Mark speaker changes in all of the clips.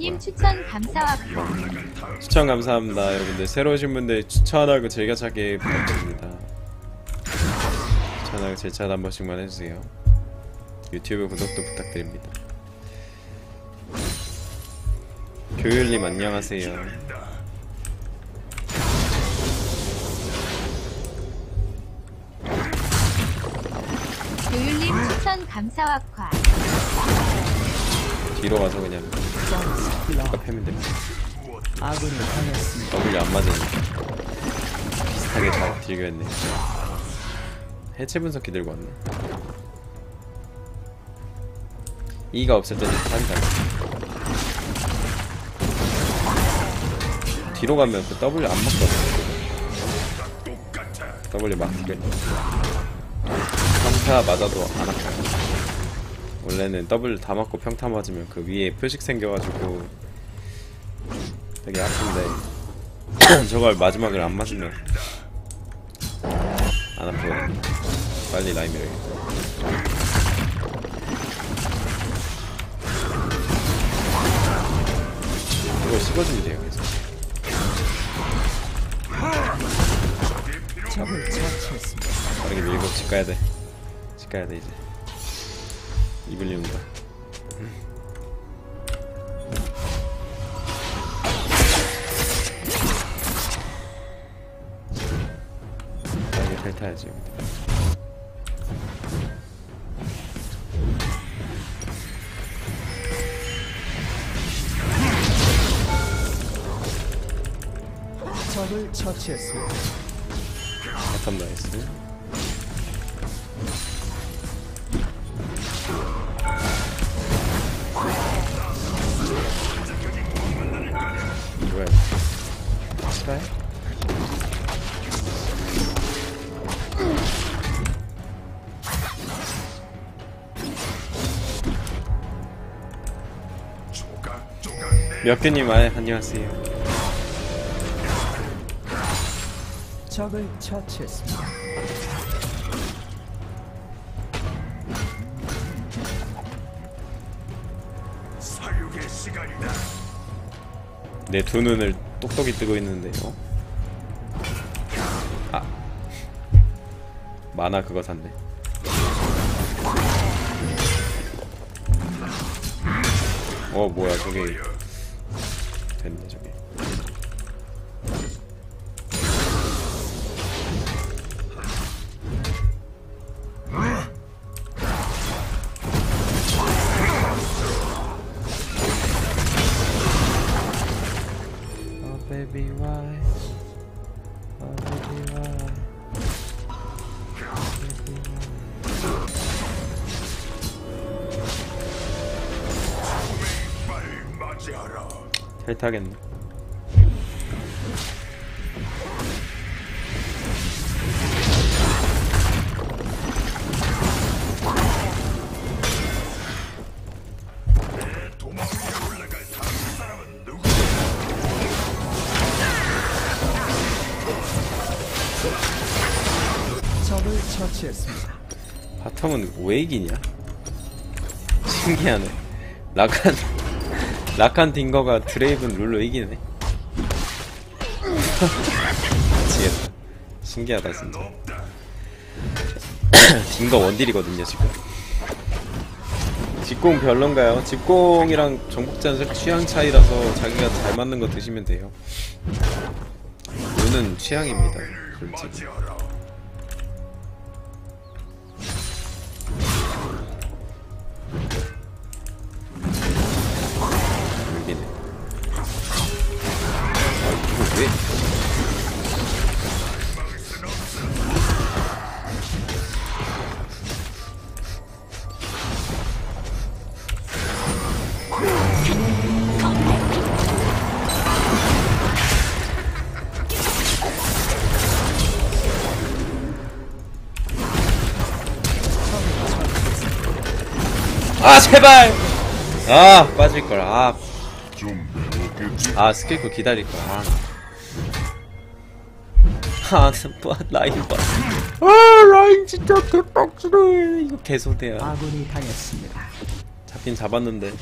Speaker 1: 이하연님 추천 감사와
Speaker 2: 추천 감사합니다. 여러분들 새로 오신 분들 추천하고 즐겨찾기 부탁드립니다. 추천하고 제차 한 번씩만 해주세요. 유튜브 구독도 부탁드립니다. 교율님 안녕하세요.
Speaker 1: 교율님 추천 감사와 과
Speaker 2: 뒤로 가서 그냥 아까 패면 됩니다.
Speaker 3: 아군이.
Speaker 2: W 안 맞으니까. 비슷하게 잘 딜교했네. 해체 분석기 들고 왔네. E가 없을 때는 한다 뒤로 가면 그 W 안 맞거든. W 막히게. 평타 맞아도 안 아파요 원래는 W 다 맞고 평타 맞으면 그 위에 표식 생겨가지고 되게 아픈데 저걸 마지막을 안 맞으면 안 아프거든요 빨리 라인 밀어야겠다 이걸 씹어주면 돼요 계속
Speaker 3: 적을 처치했습니다.
Speaker 2: 빠르게 밀고 집 가야 돼. 집 가야 돼 이제. 이블리 온다. 빠르게 탈타야지.
Speaker 3: 적을 처치했습니다.
Speaker 2: 나이스. 뭐 몇 개님 아 안녕하세요.
Speaker 3: 적을 처치했습니다.
Speaker 2: 내 두 눈을 똑똑히 뜨고 있는데요. 아. 만화 그거 샀네. 어, 뭐야, 저게. 됐네, 저
Speaker 3: 처치했습니다.
Speaker 2: 바텀은 왜 이기냐? 신기하네. 라칸 라칸 딩거가 드레이븐 룰로 이기네. 미치겠다. 신기하다 진짜. 딩거 원딜이거든요 지금. 직공 별론가요? 직공이랑 정복자는 취향 차이라서 자기가 잘 맞는 거 드시면 돼요. 룰은 취향입니다. 솔직히. 아 제발 아 빠질걸 아아 스킬코 기다릴걸 아. 아, 뭐, 라인 봐. 아, 라인 진짜 개빡치네. 이거 개소대야.
Speaker 3: 아군이 당했습니다.
Speaker 2: 잡긴 잡았는데.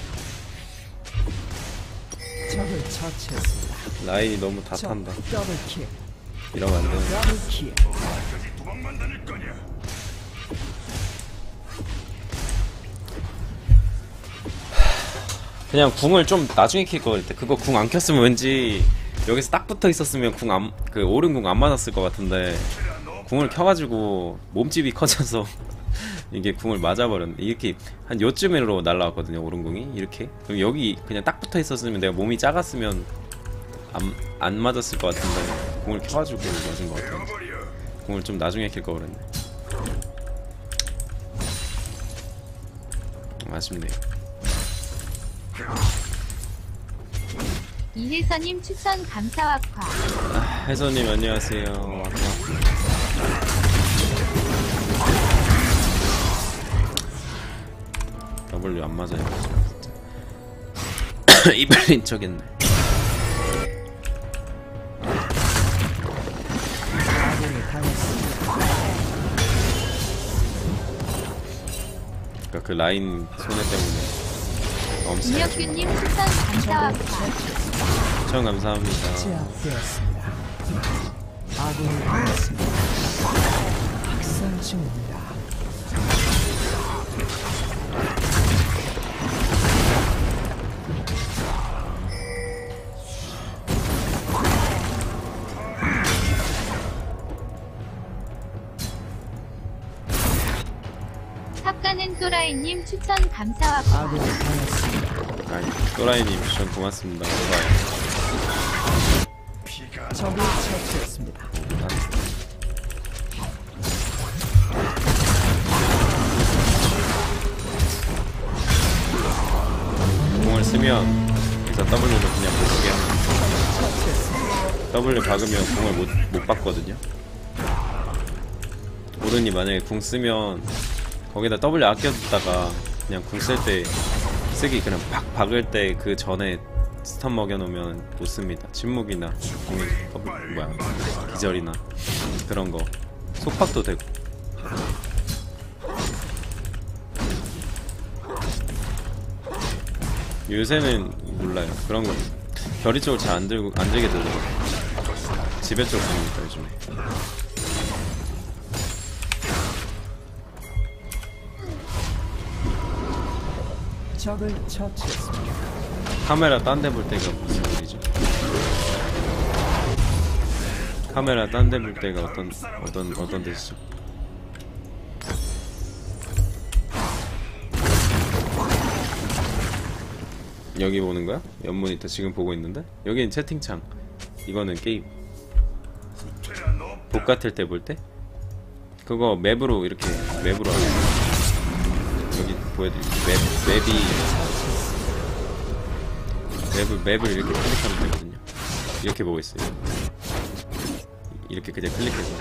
Speaker 3: 처치했습니다.
Speaker 2: 라인이 너무
Speaker 3: 다적
Speaker 2: 탄다. 이러면 안되 그냥 궁을 좀 나중에 킬것 같아. 그거 궁 안 켰으면 왠지 여기서 딱 붙어 있었으면 궁 안, 그 오른 궁 안 맞았을 것 같은데 궁을 켜가지고 몸집이 커져서 이게 궁을 맞아버렸네. 이렇게 한 요쯤으로 날라왔거든요. 오른 궁이 이렇게. 그럼 여기 그냥 딱 붙어 있었으면 내가 몸이 작았으면 안, 안 맞았을 것 같은데 궁을 켜가지고 맞은 것 같아. 궁을 좀 나중에 킬걸 그랬네. 아쉽네요.
Speaker 1: 이혜선님 추천 감사와과.
Speaker 2: 혜선님 안녕하세요. W 안 맞아요. 이별인 척했네. 그러니까 그 라인 손해 때문에 엄청
Speaker 1: 김혁규님 추천 감사와과.
Speaker 2: 시청 감사합니다.
Speaker 3: 제압되었습니다. 아군이 당했습니다. 학살 중입니다.
Speaker 1: 또라이님 추천 감사와과.
Speaker 3: 아군이 당했습니다.
Speaker 2: 아니, 또라이님 추천 고맙습니다. 좋아요.
Speaker 3: 적을 처치했습니다.
Speaker 2: 난 공을 쓰면 여기서 W를 그냥 못 쓰게 합니다. W 박으면 공을 못, 못 받거든요. 오른이 만약에 궁 쓰면 거기다 W 아껴뒀다가 그냥 궁 쓸 때 쓰기 그냥 팍 박을 때 그 전에 스턴 먹여놓으면 못 씁니다. 침묵이나 공이 W 뭐야 기절이나 그런 거 속박도 되고 요새는 몰라요. 그런 거 결이 쪽을 잘 안 들고 안 들게 되더라고. 집에 쪽 갑니다 요즘에.
Speaker 3: 적을 처치했습니다.
Speaker 2: 카메라 딴 데 볼 때가 무슨 일이죠? 카메라 딴 데 볼 때가 어떤 어떤 어떤 데시죠? 여기 보는 거야? 옆 모니터 지금 보고 있는데? 여기는 채팅창. 이거는 게임. 복 같을 때 볼 때? 그거 맵으로 이렇게 맵으로 하는 거. 보여드릴게요. 맵, 맵이 맵을, 맵을 이렇게 클릭하면 되거든요. 이렇게 보고 있어요. 이렇게 그냥 클릭해서.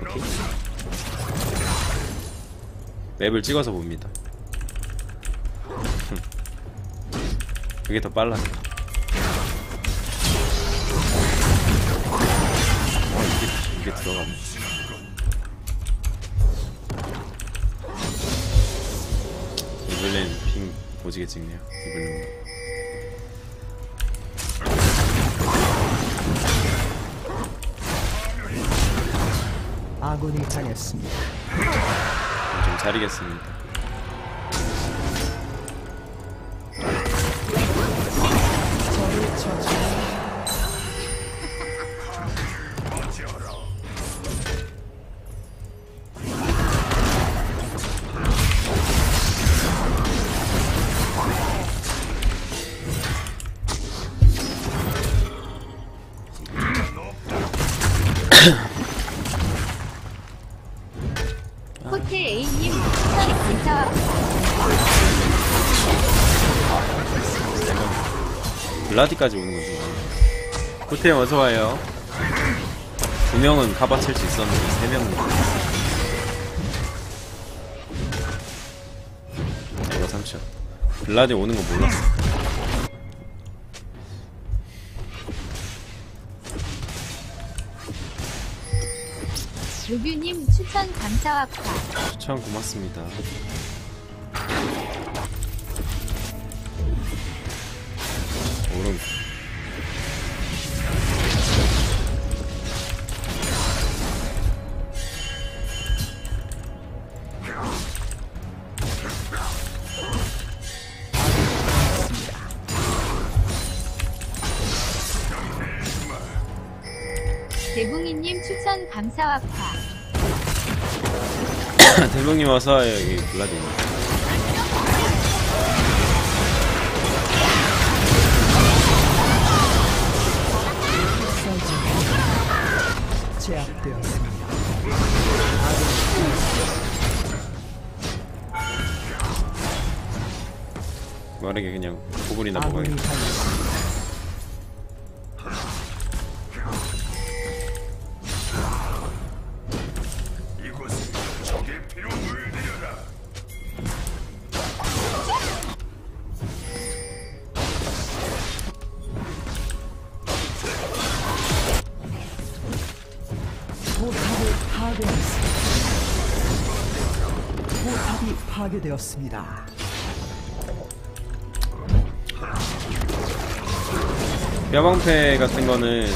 Speaker 2: 오케이. 맵을 찍어서 봅니다. 그게 더 빨라요. 어, 이게, 이게 들어가네. 이블린 핑 오지게 찍네요. 이블린.
Speaker 3: 아군이 당했습니다.
Speaker 2: 좀 자리겠습니다. 블라디까지 오는 건지. 호텔 어서 와요. 두 명은 가바칠 수 있었는데 세 명은. 이거 삼촌. 블라디 오는 거 몰랐어.
Speaker 1: 루뷰님 추천 감사와과.
Speaker 2: 추천 고맙습니다.
Speaker 1: 대붕이님 추천 감사와파.
Speaker 2: 대봉님 어서 와요 여기 블라디
Speaker 3: 제압되었습니다.
Speaker 2: 빠르게 그냥
Speaker 3: 아군이
Speaker 2: 먹어야겠다
Speaker 3: 포탑이 파괴되었습니다.
Speaker 2: 뼈방패 같은 거는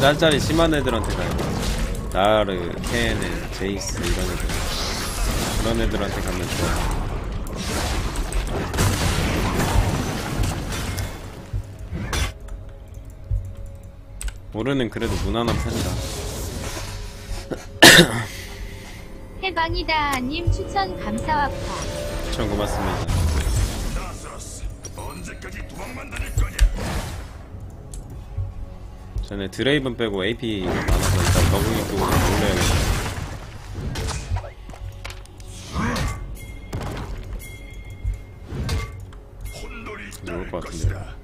Speaker 2: 짤짤이 심한 애들한테 가요. 나르, 케넨, 제이스 이런 애들. 그런 애들한테 가면 좋아 오르는 그래도 무난한 편이다
Speaker 1: 이다님 추천 감사와파.
Speaker 2: 추천 고맙습니다. 전에 드레이븐 빼고 AP가 많아서 일단 더블링 쪽으로 올려야겠다 나올 것 같은데 블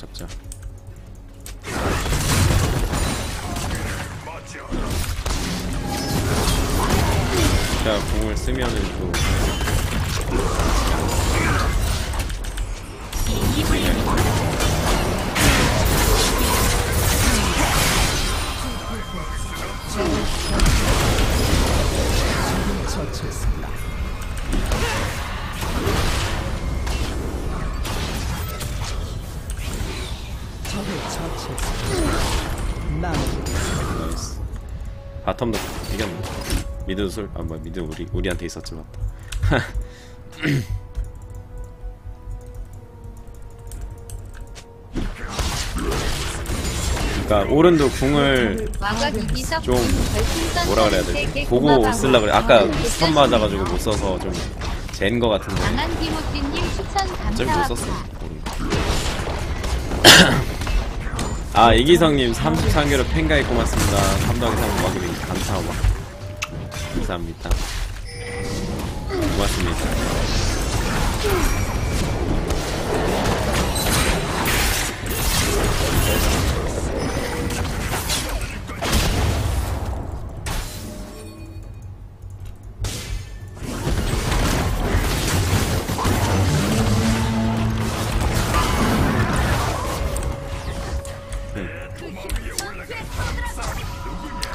Speaker 2: 잡자. 진짜 공을 쓰면은 또 나이스. 바텀도 이겼네. 미드 술, 아 뭐야 미드 우리, 우리한테 있었지 맞다. 그니까 오른도 궁을 좀 뭐라 그래야 되지? 보고 쓸라 그래. 아까 스턴 맞아가지고 못 써서 좀젠거 같은데.
Speaker 1: 강한 기모띠님 추천
Speaker 2: 어차피 못 썼어. 오른 아 이기성님 33개로 팬가입 고맙습니다. 3더하기 3은 막으리 감사하고. 감사합니다. 고맙습니다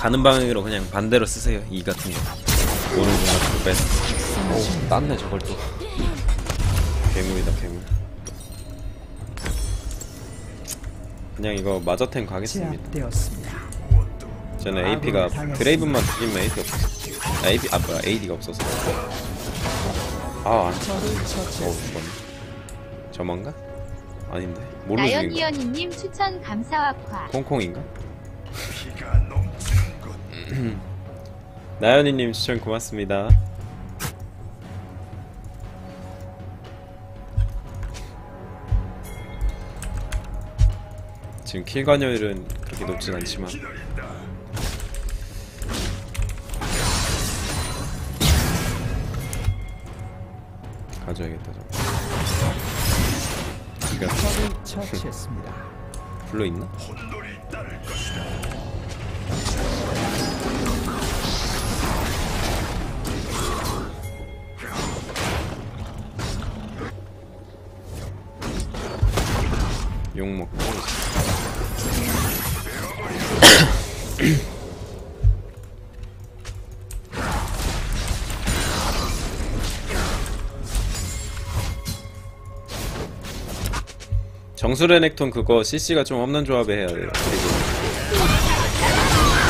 Speaker 2: 가는 방향으로 그냥 반대로 쓰세요 이 같은 거 오른쪽 같은 거 빼서 오 땄네 저걸 또 괴물이다 괴물 그냥 이거 마저템 가겠습니다
Speaker 3: 제압되었습니다.
Speaker 2: 저는 AP가 드레이븐만 죽이면 AP 없어서 아 AP 아 뭐야 AD가 없어서 아안 어
Speaker 3: 처치했습니다.
Speaker 2: 죽었네 저만가? 아닌데 죽인 거야?
Speaker 1: 나연이연이님 추천 감사와파.
Speaker 2: 콩콩인가? 나연이님 추천 고맙습니다. 지금 킬 관여율은 그렇게 높진 않지만 가져야겠다 저거.
Speaker 3: 처치했습니다.
Speaker 2: 불러 있나? 욕 먹고 정수레 넥톤 그거 CC가 좀 없는 조합에 해야 돼요. 그리고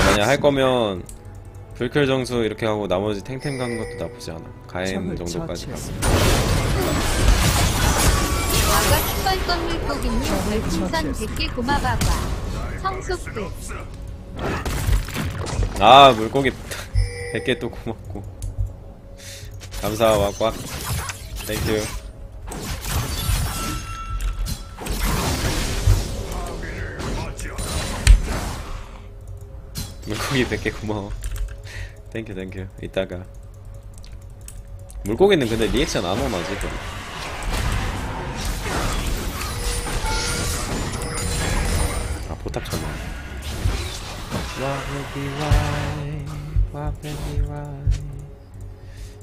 Speaker 2: 만약 할 거면 불클 정수 이렇게 하고 나머지 탱탱 가는 것도 나쁘지 않아. 가엔 정도까지 가면.
Speaker 1: 아까 킥발건 물고기님 별풍선 100개 고마바바. 성숙끝.
Speaker 2: 아 물고기 100개 또 고맙고. 감사 와꽉. 땡큐 물고기 100개 고마워. 땡큐 땡큐 이따가. 물고기는 근데 리액션 안 오나 지금 아 포탑 쳤네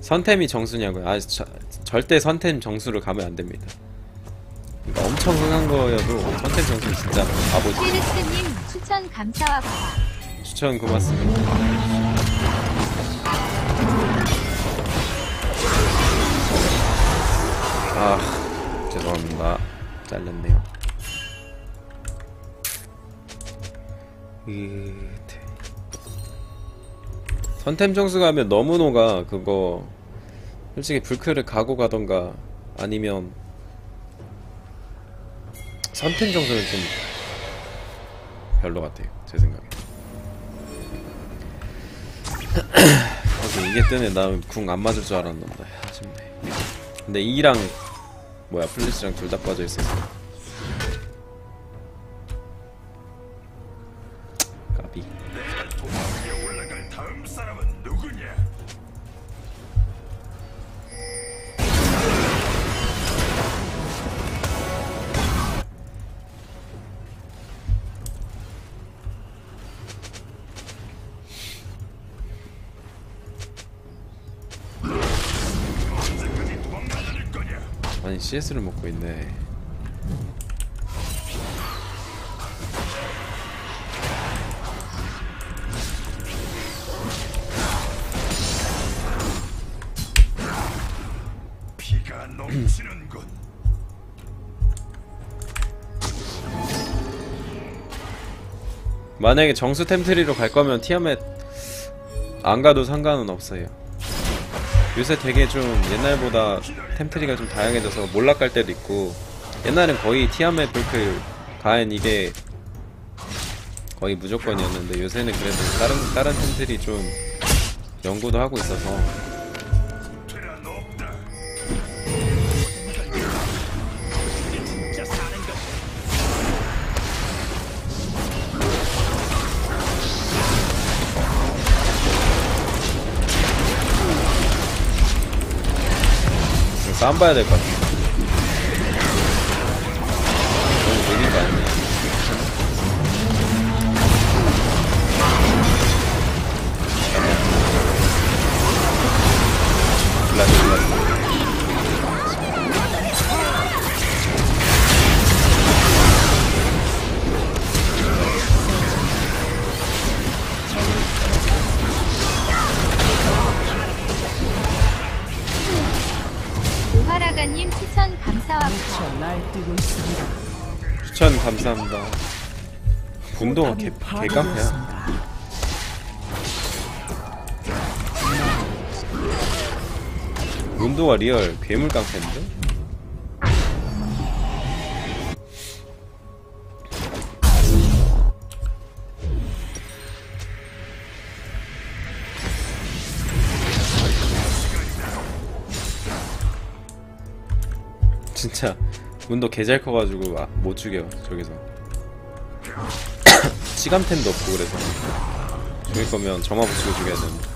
Speaker 2: 선템이 정수냐고요? 아 저, 절대 선템 정수를 가면 안 됩니다. 그러니까 엄청 흥한 거여도 선템 정수는 진짜 바보지.
Speaker 1: 시르스님 추천 감사와 과.
Speaker 2: 추천 고맙습니다. 아 죄송합니다. 잘렸네요. 선템 정수 가면 너무 녹아 그거 솔직히 불크를 가고 가던가 아니면 선템 정수는 좀 별로 같아요 제 생각에. 이게 뜨네. 나 궁 안 맞을 줄 알았는데. 아쉽네. 근데 E랑 뭐야 플래시랑 둘 다 빠져 있어서 CS를 먹고 있네
Speaker 4: 피가 넘치는군.
Speaker 2: 만약에 정수 템트리로 갈 거면 티아멧 안 가도 상관은 없어요. 요새 되게 좀 옛날보다 템트리가 좀 다양해져서 몰락 갈 때도 있고 옛날엔 거의 티아멧 불크 가엔 이게 거의 무조건이었는데 요새는 그래도 다른 다른 템트리 좀 연구도 하고 있어서 좀 싸움 봐야 될 것 같아.
Speaker 1: 추천
Speaker 3: 있습니다.
Speaker 2: 추천 감사합니다. 분동아 개, 개깡패야. 문도가 리얼 괴물 깡패인데? 진짜 문도 개잘 커가지고 아, 못 죽여 저기서 치감템도 없고 그래서 죽일 거면 점화 붙이고 죽여야 되는데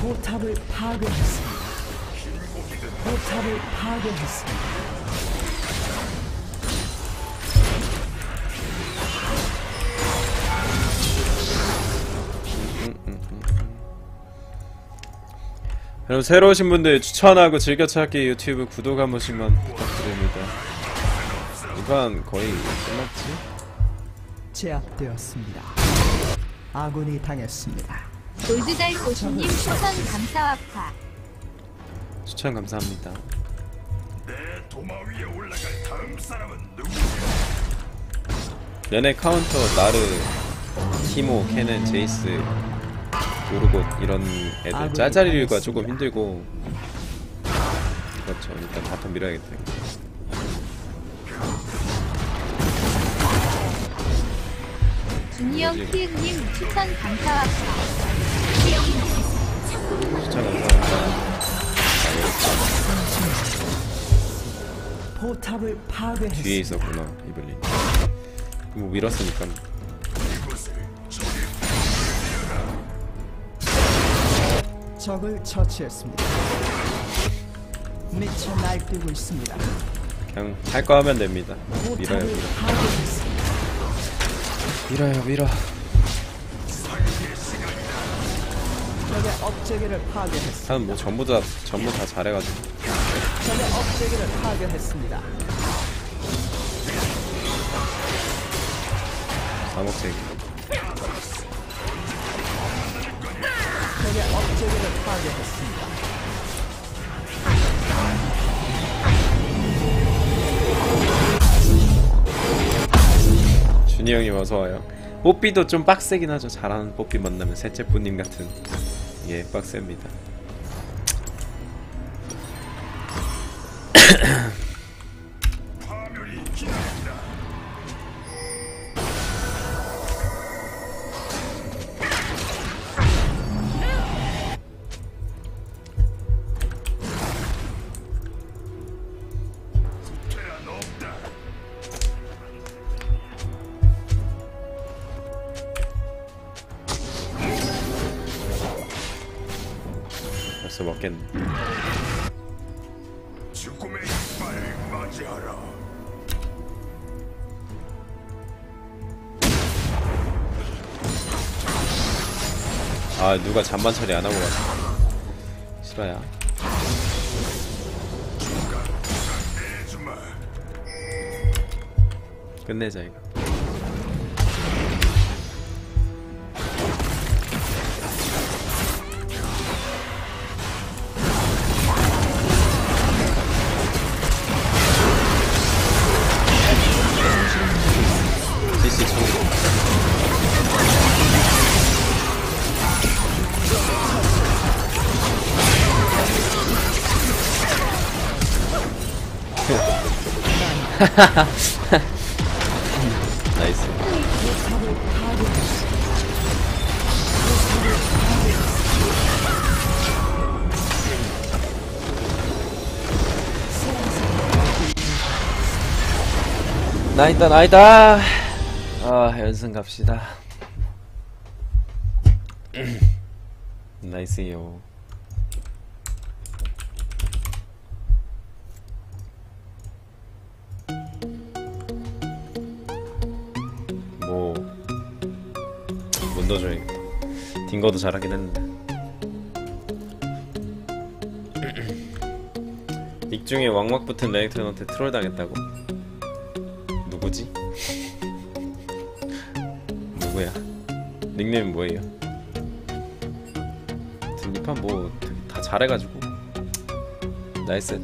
Speaker 3: 포탑을 파괴했습니다. 포탑을 파괴했습니다.
Speaker 2: 여러분 새로 오신 분들 추천하고 즐겨찾기 유튜브 구독 한 번씩만 부탁드립니다. 이번 거의 끝났지?
Speaker 3: 제압되었습니다. 아군이 당했습니다.
Speaker 1: 골드달꽃님 추천 감사와 과.
Speaker 2: 추천 감사합니다.
Speaker 4: 내 도마 위에 올라갈 다음 사람은 누구냐?
Speaker 2: 연애 카운터 나르 티모 캐넨 제이스 요르곳 이런 애들 짤짤이가 조금 힘들고. 그렇죠. 일단 바텀 밀어야겠다 뭐지?
Speaker 1: 키읔님 추천 과
Speaker 2: 추천 감사합니다.
Speaker 3: 포탑을
Speaker 2: 뒤에
Speaker 3: 파괴했습니다.
Speaker 2: 있었구나 이블린. 뭐 밀었으니까
Speaker 3: 적을 처치했습니다. 미쳐 날뛰고 있습니다.
Speaker 2: 그냥 할 거 하면 됩니다 밀어요 밀어. 밀어요 밀어
Speaker 3: 적의 업체계를 파괴했습니다.
Speaker 2: 사람 뭐 전부 다 전부 다 잘해가지고
Speaker 3: 적의 업체계를 파괴했습니다.
Speaker 2: 사목색
Speaker 3: 적의 업체계를 파괴했습니다.
Speaker 2: 준이 형님 어서 와요. 뽀삐도 좀 빡세긴 하죠. 잘하는 뽀삐 만나면 셋째 뿌님 같은 예 빡셉니다. 먹겠네.
Speaker 4: 죽음의 이빨을 맞이하라.
Speaker 2: 아 누가 잔반 처리 안 하고. 싫어야.
Speaker 4: 내주마.
Speaker 2: 끝내자 이거. 나이스. 나이다 나이다. 아 연승 갑시다. 나이스요. 딩거도 잘하긴 했는데. 익중에 왕막 붙은 레이턴한테 트롤 당했다고? 누구지? 누구야? 닉네임 뭐예요? 하여튼 이판 뭐 다 잘해가지고 나이스